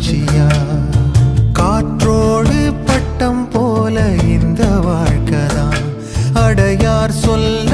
பூச்சியா காற்றோடு பட்டம் போல இந்த வாழ்க்கைதான். அடையார் சொல்ல